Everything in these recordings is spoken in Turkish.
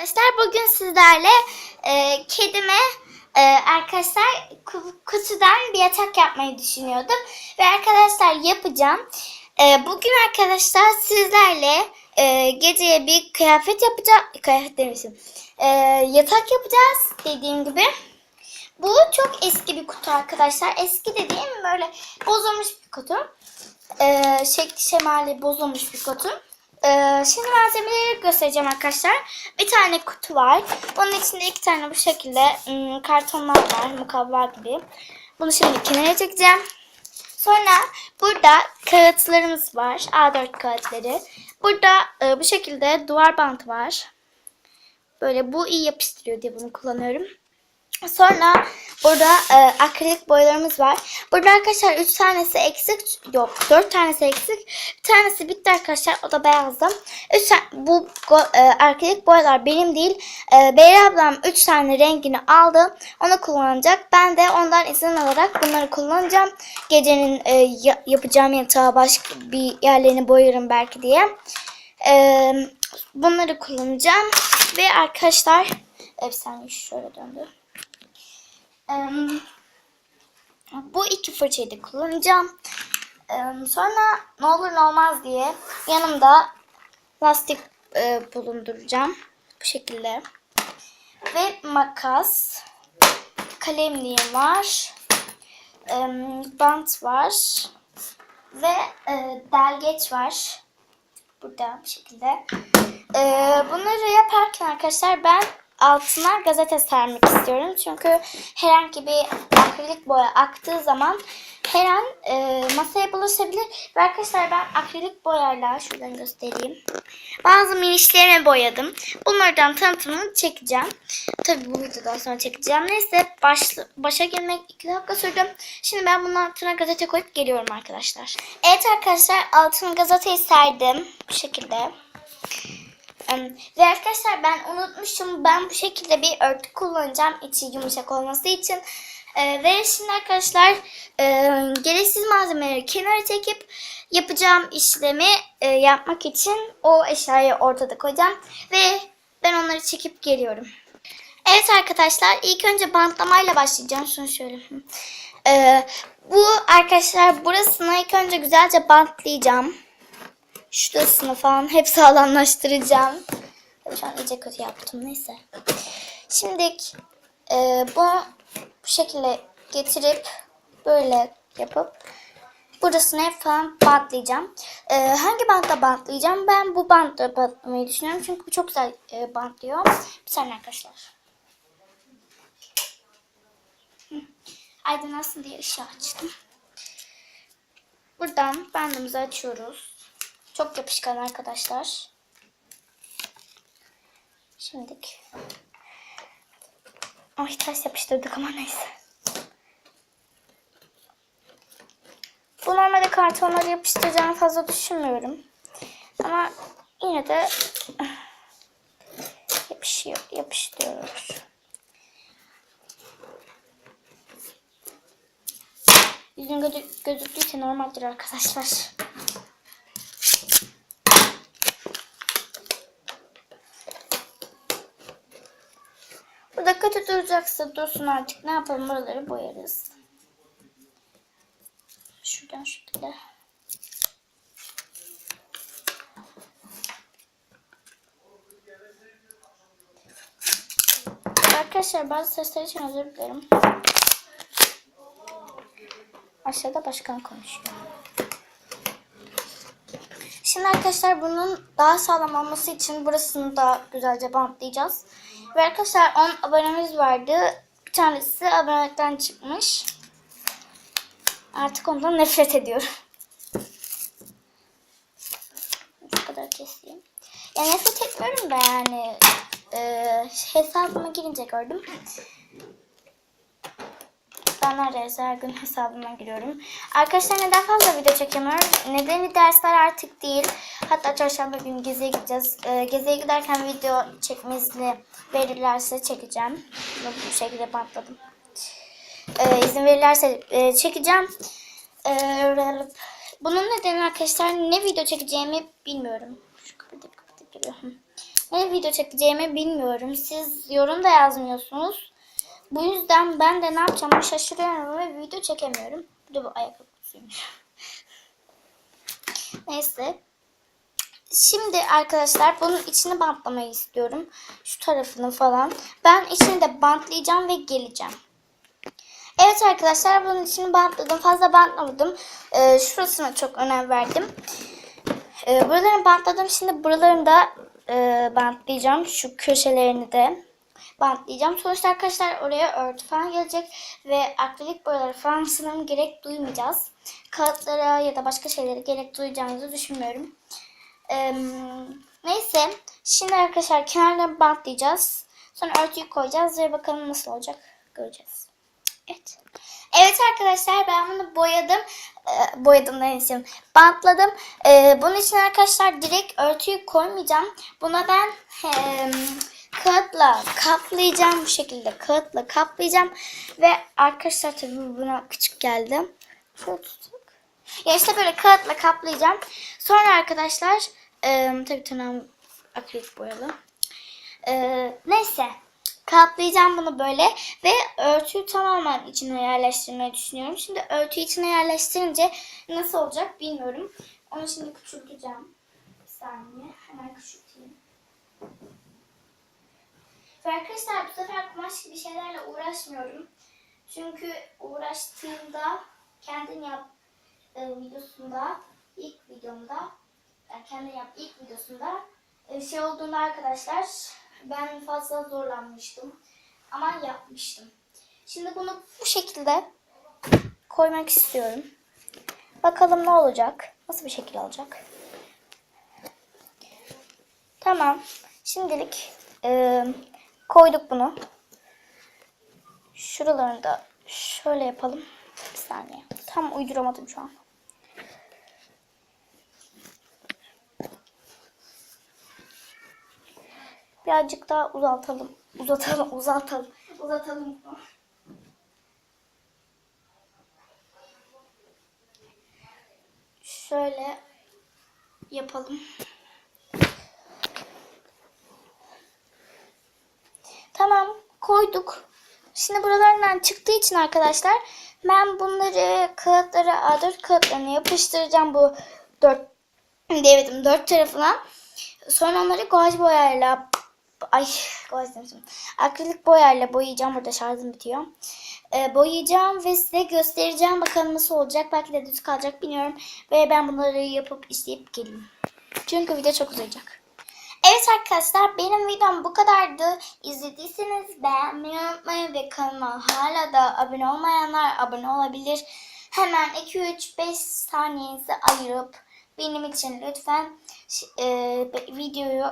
Arkadaşlar bugün sizlerle e, kedime e, arkadaşlar ku- kutudan bir yatak yapmayı düşünüyordum. Ve arkadaşlar yapacağım. E, bugün arkadaşlar sizlerle e, geceye bir kıyafet yapacağım. Kıyafet demişim. E, yatak yapacağız dediğim gibi. Bu çok eski bir kutu arkadaşlar. Eski dediğim böyle bozulmuş bir kutu. Ee, şekli şemali bozulmuş bir kutu. Ee, şimdi malzemeleri göstereceğim arkadaşlar. Bir tane kutu var. Bunun içinde iki tane bu şekilde ım, kartonlar var. Mukavva gibi. Bunu şimdi kenara çekeceğim. Sonra burada kağıtlarımız var. A4 kağıtları. Burada e, bu şekilde duvar bantı var. Böyle bu iyi yapıştırıyor diye bunu kullanıyorum. Sonra burada e, akrilik boyalarımız var. Burada arkadaşlar 3 tanesi eksik. Yok 4 tanesi eksik. Bir tanesi bitti arkadaşlar. O da beyazdı. Üç bu e, akrilik boyalar benim değil. E, Beyra ablam 3 tane rengini aldı. Onu kullanacak. Ben de ondan izin alarak bunları kullanacağım. Gecenin e, ya- yapacağım yatağa başka bir yerlerini boyarım belki diye. E, bunları kullanacağım. Ve arkadaşlar saniye şöyle döndü. Bu iki fırçayı da kullanacağım. Sonra ne olur ne olmaz diye yanımda lastik e, bulunduracağım. Bu şekilde. Ve makas. Kalemliğim var. Bant var. Ve e, delgeç var. Burada bu şekilde. E, bunları yaparken arkadaşlar ben altına gazete sermek istiyorum. Çünkü herhangi bir akrilik boya aktığı zaman her an e, masaya bulaşabilir. Ve arkadaşlar ben akrilik boyayla şuradan göstereyim. Bazı minişlerimi boyadım. Bunlardan tanıtımını çekeceğim. Tabii bu videodan sonra çekeceğim. Neyse baş, başa gelmek 2 dakika sürdü. Şimdi ben bunun altına gazete koyup geliyorum arkadaşlar. Evet arkadaşlar altına gazeteyi serdim. Bu şekilde. Ve arkadaşlar ben unutmuşum. Ben bu şekilde bir örtü kullanacağım. içi yumuşak olması için. Ee, ve şimdi arkadaşlar e, gereksiz malzemeleri kenara çekip yapacağım işlemi e, yapmak için o eşyayı ortada koyacağım. Ve ben onları çekip geliyorum. Evet arkadaşlar ilk önce bantlamayla başlayacağım. Şunu şöyle. Ee, bu arkadaşlar burasını ilk önce güzelce bantlayacağım. Şurasını falan hep sağlamlaştıracağım. Şu an iyice kötü yaptım neyse. Şimdi e, bu bu şekilde getirip böyle yapıp burasını hep falan bantlayacağım. E, hangi bantla bantlayacağım? Ben bu bantla bantlamayı düşünüyorum. Çünkü bu çok güzel e, bantlıyor. Bir saniye arkadaşlar. Aydınlansın diye ışığı açtım. Buradan bandımızı açıyoruz. Çok yapışkan arkadaşlar. Şimdilik. Ay ters yapıştırdık ama neyse. Bu normalde kartonları yapıştıracağımı fazla düşünmüyorum. Ama yine de yapışıyor, yapıştırıyoruz. Yüzün gözü, gözüktüyse normaldir arkadaşlar. Burada kötü duracaksa dursun artık. Ne yapalım buraları boyarız. Şuradan şöyle. Arkadaşlar bazı sesler için özür dilerim. Aşağıda başkan konuşuyor. Şimdi arkadaşlar bunun daha sağlam olması için burasını da güzelce bantlayacağız. Ve arkadaşlar 10 abonemiz vardı. Bir tanesi abonelikten çıkmış. Artık ondan nefret ediyorum. Bu kadar keseyim. Ya nefret etmiyorum da yani e, hesabıma girince gördüm. Ben neredeyse her gün hesabıma giriyorum. Arkadaşlar neden fazla video çekemiyorum? Nedeni dersler artık değil. Hatta çarşamba günü geziye gideceğiz. Ee, geziye giderken video çekmesini verirlerse çekeceğim. Bu şekilde bantladım. Ee, izin verirlerse e, çekeceğim. Ee, bunun nedeni arkadaşlar ne video çekeceğimi bilmiyorum. Şu kapatıp kapatıp geliyorum. ne video çekeceğimi bilmiyorum. Siz yorum da yazmıyorsunuz. Bu yüzden ben de ne yapacağımı şaşırıyorum ve video çekemiyorum. Bir de bu ayakkabı kutusuymuş. Neyse. Şimdi arkadaşlar bunun içini bantlamayı istiyorum. Şu tarafını falan. Ben içini de bantlayacağım ve geleceğim. Evet arkadaşlar bunun içini bantladım. Fazla bantlamadım. Ee, şurasına çok önem verdim. Ee, buralarını bantladım. Şimdi buralarını da e, bantlayacağım. Şu köşelerini de bantlayacağım. Sonuçta arkadaşlar oraya örtü falan gelecek. Ve akrilik boyaları falan sanırım gerek duymayacağız. Kağıtlara ya da başka şeylere gerek duyacağımızı düşünmüyorum. Ee, neyse. Şimdi arkadaşlar kenarlarını bantlayacağız. Sonra örtüyü koyacağız ve bakalım nasıl olacak göreceğiz. Evet. Evet arkadaşlar ben bunu boyadım. Ee, boyadım neyse. Bantladım. Ee, bunun için arkadaşlar direkt örtüyü koymayacağım. Buna ben em, kağıtla kaplayacağım. Bu şekilde kağıtla kaplayacağım. Ve arkadaşlar tabii buna küçük geldi. Şöyle tuttuk. Ya işte böyle kağıtla kaplayacağım. Sonra arkadaşlar em, tabii tırnağım akrilik boyalı. Ee, neyse. Kaplayacağım bunu böyle ve örtüyü tamamen içine yerleştirmeyi düşünüyorum. Şimdi örtüyü içine yerleştirince nasıl olacak bilmiyorum. Onu şimdi küçülteceğim. Bir saniye. Hemen küçülteyim. Ve arkadaşlar bu sefer kumaş gibi şeylerle uğraşmıyorum. Çünkü uğraştığımda kendin yap e, videosunda ilk videomda yani kendin yap ilk videosunda e, şey olduğunda arkadaşlar ben fazla zorlanmıştım. Ama yapmıştım. Şimdi bunu bu şekilde koymak istiyorum. Bakalım ne olacak? Nasıl bir şekil alacak? Tamam. Şimdilik e, koyduk bunu. Şuralarını da şöyle yapalım. Bir saniye. Tam uyduramadım şu an. Birazcık daha uzaltalım. Uzatalım, uzaltalım. Uzatalım. Şöyle yapalım. Tamam, koyduk. Şimdi buralarından çıktığı için arkadaşlar ben bunları kağıtlara A4 kağıtlarına yapıştıracağım bu dört demedim dört tarafına. Sonra onları guaj boyayla ay guaj demişim. Akrilik boyayla boyayacağım. Burada şarjım bitiyor. Ee, boyayacağım ve size göstereceğim. Bakalım nasıl olacak. Belki de düz kalacak bilmiyorum. Ve ben bunları yapıp işleyip geleyim. Çünkü video çok uzayacak. Evet arkadaşlar benim videom bu kadardı. İzlediyseniz beğenmeyi unutmayın ve kanalıma hala da abone olmayanlar abone olabilir. Hemen 2-3-5 saniyenizi ayırıp benim için lütfen e, videoyu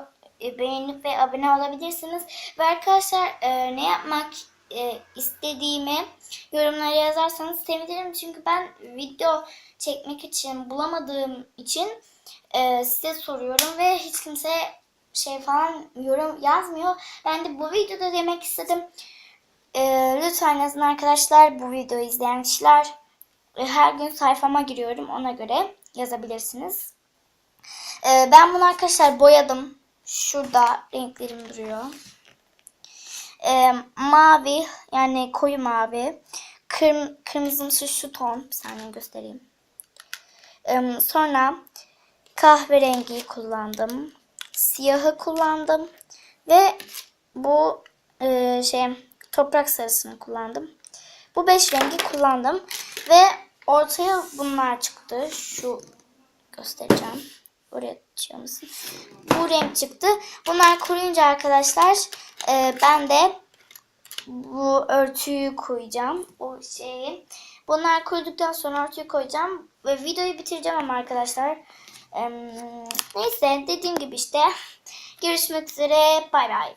e, beğenip ve abone olabilirsiniz. Ve arkadaşlar e, ne yapmak e, istediğimi yorumlara yazarsanız sevinirim. Çünkü ben video çekmek için bulamadığım için e, size soruyorum ve hiç kimse şey falan yorum yazmıyor. Ben de bu videoda demek istedim. E, lütfen yazın arkadaşlar bu videoyu izleyen kişiler. E, her gün sayfama giriyorum ona göre yazabilirsiniz. E, ben bunu arkadaşlar boyadım. Şurada renklerim duruyor. E, mavi yani koyu mavi. Kırm kırmızımsı şu ton. Bir saniye göstereyim. E, sonra kahverengiyi kullandım. Siyahı kullandım. Ve bu e, şey toprak sarısını kullandım. Bu beş rengi kullandım. Ve ortaya bunlar çıktı. Şu göstereceğim. Oraya açıyor musun? Bu renk çıktı. Bunlar kuruyunca arkadaşlar e, ben de bu örtüyü koyacağım. O şeyi. Bunlar kuruduktan sonra örtüyü koyacağım. Ve videoyu bitireceğim ama arkadaşlar. Neyse dediğim gibi işte. Görüşmek üzere. Bay bay.